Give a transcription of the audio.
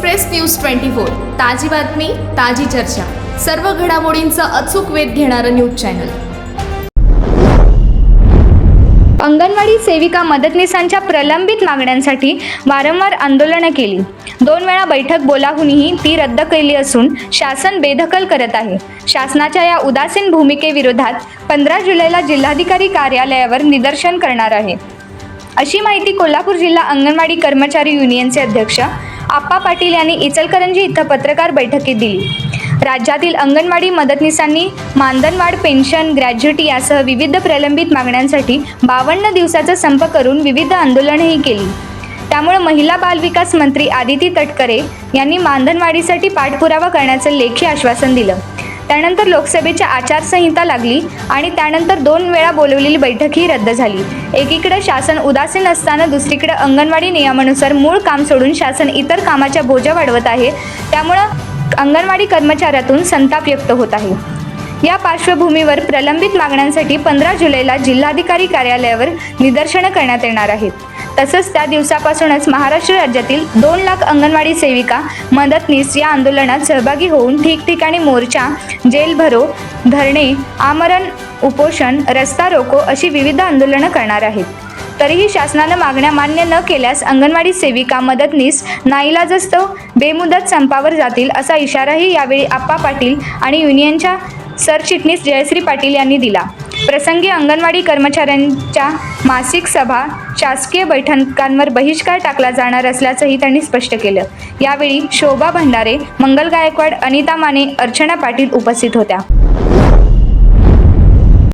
Express news twenty four. ताजी बातमी ताजी चर्चा. सर्व घडामोडींचा अचूक वेध घेणारं न्यूज चॅनल. अंगणवाडी सेविका मदतनीसांच्या प्रलंबित मागण्यांसाठी वारंवार आंदोलनं केली. दोन वेळा बैठक बोलावूनही ती रद्द केली असून शासन बेदखल करत आहे. शासनाच्या या उदासीन भूमिकेविरोधात पंधरा जुलैला जिल्हाधिकारी कार्यालयावर निदर्शन करणार आहे. अशी माहिती कोल्हापूर जिल्हा अंगणवाडी कर्मचारी युनियनचे अध्यक्ष आप्पा पाटील यांनी इचलकरंजी इथं पत्रकार बैठकीत दिली. राज्यातील अंगणवाडी मदतनीसांनी मानधनवाढ पेन्शन ग्रॅज्युटी यासह विविध प्रलंबित मागण्यांसाठी बावन्न दिवसाचा संप करून विविध आंदोलनही केली. त्यामुळे महिला बालविकास मंत्री आदिती तटकरे यांनी मानधनवाढीसाठी पाठपुरावा करण्याचं लेखी आश्वासन दिलं. त्यानंतर लोकसभेची आचारसंहिता लागली आणि त्यानंतर दोन वेळा बोलवलेली बैठकही रद्द झाली. एकीकडे शासन उदासीन असताना दुसरीकडे अंगणवाडी नियमानुसार मूळ काम सोडून शासन इतर कामाच्या बोजा वाढवत आहे त्यामुळं अंगणवाडी कर्मचाऱ्यातून संताप व्यक्त होत आहे. या पार्श्वभूमीवर प्रलंबित मागण्यांसाठी पंधरा जुलैला जिल्हाधिकारी कार्यालयावर निदर्शनं करण्यात येणार आहेत. तसंच त्या दिवसापासूनच महाराष्ट्र राज्यातील दोन लाख अंगणवाडी सेविका मदतनीस या आंदोलनात सहभागी होऊन ठिकठिकाणी मोर्चा जेल भरो धरणे आमरण उपोषण रस्ता रोको अशी विविध आंदोलनं करणार आहेत. तरीही शासनानं मागण्या मान्य न केल्यास अंगणवाडी सेविका मदतनीस नाईलाजस्तव बेमुदत संपावर जातील असा इशाराही यावेळी आप्पा पाटील आणि युनियनच्या सरचिटणीस जयश्री पाटील यांनी दिला. प्रसंगी अंगणवाडी कर्मचाऱ्यांच्या मासिक सभा शासकीय बैठकांवर बहिष्कार टाकला जाणार असल्याचंही त्यांनी स्पष्ट केलं. यावेळी शोभा भंडारे मंगल गायकवाड अनिता माने अर्चना पाटील उपस्थित होत्या.